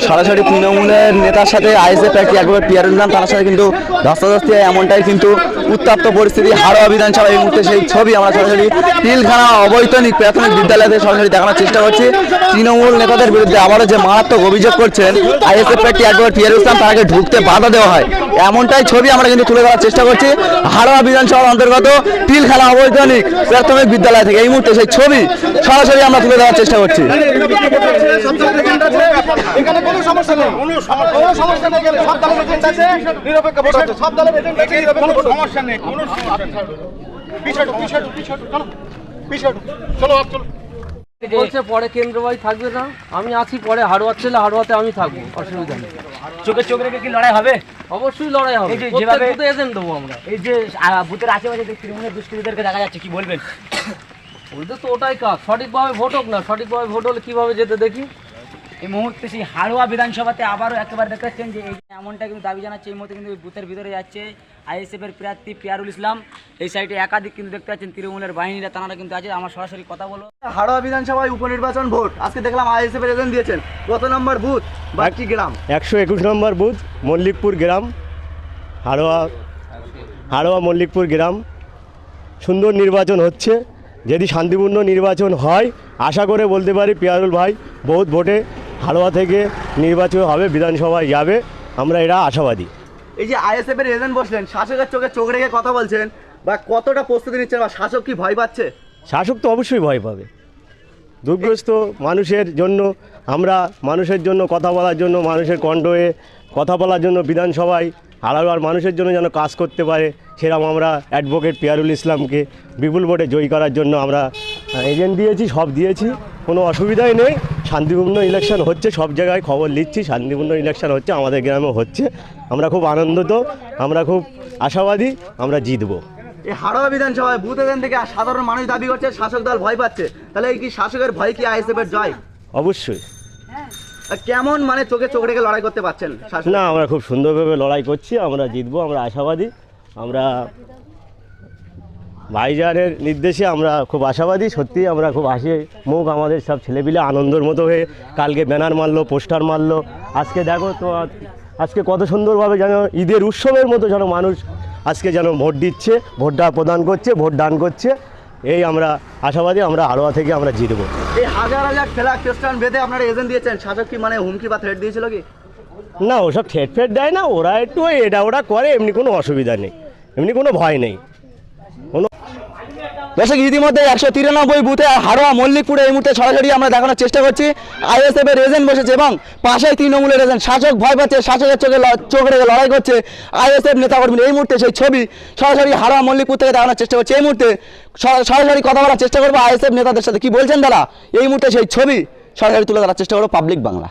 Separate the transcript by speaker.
Speaker 1: সরাসরি তৃণমূলের নেতার সাথে আইএসএফ একটি একবার পিয়ারুল ইসলাম তার সাথে কিন্তু ধস্তাধস্তি এমনটাই কিন্তু উত্তপ্ত পরিস্থিতি হাড়োয়া বিধানসভা এই মুহূর্তে সেই ছবি আমরা সরাসরি পিলখানা অবৈতনিক প্রাথমিক বিদ্যালয়তে সরাসরি দেখানোর চেষ্টা করছি। তৃণমূল নেতাদের বিরুদ্ধে আবারও যে মারাত্মক অভিযোগ করছেন, আইএসএফ একটি একবার পিয়ারুল ইসলাম তাকে ঢুকতে বাধা দেওয়া হয়। এমনটাই ছবি আমরা কিন্তু তুলে ধরার চেষ্টা করছি। হাড়োয়া বিধানসভার অন্তর্গত পিলখানা অবৈতনিক প্রাথমিক বিদ্যালয় থেকে এই মুহূর্তে সেই ছবি সরাসরি আমরা তুলে ধরার চেষ্টা করছি।
Speaker 2: নিরপেক্ষ সব দলের সমস্যা নেই কোনো সমস্যা নেই। পিছাটু পিছাটু পিছাটু চলো পিছাটু চলো আপ চলো
Speaker 3: বলছে পরে কেন্দ্রবাড়ি থাকবে না? আমি আছি পরে ছেলে হাড়োয়াতে আমি থাকব। অসুবিধা নেই।
Speaker 4: চোখে চোখ রেখে কি লড়াই হবে?
Speaker 3: অবশ্যই লড়াই হবে।
Speaker 4: এই যে
Speaker 3: প্রত্যেক
Speaker 4: যেভাবে-
Speaker 3: এজেন্ট দেবো আমরা।
Speaker 4: এই যে বুথের আশেপাশে তৃণমূলের দুষ্কৃতীদেরকে দেখা যাচ্ছে কি বলবেন?
Speaker 3: ওদের তো ওটাই কাজ। সঠিকভাবে ভোট হোক না সঠিকভাবে ভোট হলে কীভাবে যেতে দেখি?
Speaker 4: এই মুহূর্তে সেই হাড়োয়া বিধানসভাতে আবারও একেবারে দেখতে পাচ্ছেন যে এই এমনটা কিন্তু দাবি জানাচ্ছে এই মুহূর্তে কিন্তু বুথের ভিতরে যাচ্ছে আইএসএফ এর প্রার্থী পিয়ারুল ইসলাম। এই সাইডে একাধিক কিন্তু দেখতে পাচ্ছেন তৃণমূলের বাহিনীরা তারা কিন্তু আছে। আমার সরাসরি কথা বলো।
Speaker 1: হাড়োয়া বিধানসভায় উপনির্বাচন ভোট। আজকে দেখলাম আইএসএফ এর এজেন্ট দিয়েছেন। কত নম্বর বুথ? বাকি গ্রাম।
Speaker 5: একশো একুশ নম্বর বুথ মল্লিকপুর গ্রাম। হাড়োয়া হাড়োয়া মল্লিকপুর গ্রাম। সুন্দর নির্বাচন হচ্ছে। যদি শান্তিপূর্ণ নির্বাচন হয় আশা করে বলতে পারি পিয়ারুল ভাই বহুত ভোটে হাড়োয়া থেকে নির্বাচন হবে বিধানসভায় যাবে। আমরা এরা আশাবাদী।
Speaker 1: এই যে আইএসএফ এর এজেন্ট বসলেন শাসকের চোখে চোখ রেখে কথা বলছেন বা কতটা প্রস্তুতি নিচ্ছেন বা শাসক কি ভয় পাচ্ছে?
Speaker 5: শাসক তো অবশ্যই ভয় পাবে। দুর্গ্রস্ত মানুষের জন্য আমরা মানুষের জন্য কথা বলার জন্য মানুষের কণ্ঠ হয়ে কথা বলার জন্য বিধানসভায় হারাবার মানুষের জন্য যেন কাজ করতে পারে সেরকম আমরা অ্যাডভোকেট পিয়ারুল ইসলামকে বিপুল ভোটে জয়ী করার জন্য আমরা এজেন্ট দিয়েছি সব দিয়েছি কোনো অসুবিধাই নেই। শান্তিপূর্ণ ইলেকশন হচ্ছে সব জায়গায় খবর নিচ্ছি শান্তিপূর্ণ ইলেকশন হচ্ছে আমাদের গ্রামে হচ্ছে। আমরা খুব আনন্দিত আমরা খুব আশাবাদী আমরা জিতবো।
Speaker 1: এই হাড়োয়া বিধানসভায় বুথ এজেন্ট থেকে সাধারণ মানুষ দাবি করছে শাসক দল ভয় পাচ্ছে। তাহলে এই কি শাসকের ভয় কি আইএসএফ এর জয়?
Speaker 5: অবশ্যই।
Speaker 1: কেমন মানে চোখে চোখ রেখে লড়াই করতে পারছেন
Speaker 5: না আমরা খুব সুন্দরভাবে লড়াই করছি আমরা জিতবো আমরা আশাবাদী আমরা ভাইজানের নির্দেশে আমরা খুব আশাবাদী সত্যি আমরা খুব হাসি মুখ আমাদের সব ছেলেপিলে আনন্দের মতো হয়ে কালকে ব্যানার মারলো পোস্টার মারলো। আজকে দেখো তো আজকে কত সুন্দরভাবে যেন ঈদের উৎসবের মতো যেন মানুষ আজকে যেন ভোট দিচ্ছে ভোটটা প্রদান করছে ভোট দান করছে। এই আমরা আশাবাদী আমরা হাড়োয়া থেকে আমরা জিতবো।
Speaker 1: এই হাজার হাজার ফেলা খ্রিস্টান বেঁধে আপনারা এজেন্ট দিয়েছেন শাসক কি মানে হুমকি বা থ্রেট দিয়েছিল কি?
Speaker 5: না ওসব ঠেট ফেট দেয় না ওরা একটু এটা ওটা করে এমনি কোনো অসুবিধা নেই এমনি কোনো ভয় নেই। কোনো
Speaker 1: দর্শক ইতিমধ্যে একশো তিরানব্বই বুথে হাড়োয়া মল্লিকপুরে এই মুহূর্তে সরাসরি আমরা দেখানোর চেষ্টা করছি। আইএসএফ এর এজেন্ট বসেছে এবং পাশেই তৃণমূলের এজেন্ট শাসক ভয় পাচ্ছে, শাসকের চোখে চোখ রেখে লড়াই করছে আইএসএফ নেতাকর্মী এই মুহূর্তে সেই ছবি সরাসরি হাড়োয়া মল্লিকপুর থেকে দেখানোর চেষ্টা করছি। এই মুহূর্তে সরা- সরাসরি কথা বলার চেষ্টা করব আইএসএফ নেতাদের সাথে। কি বলছেন তারা এই মুহূর্তে সেই ছবি সরাসরি তুলে ধরার চেষ্টা করব পাবলিক বাংলা।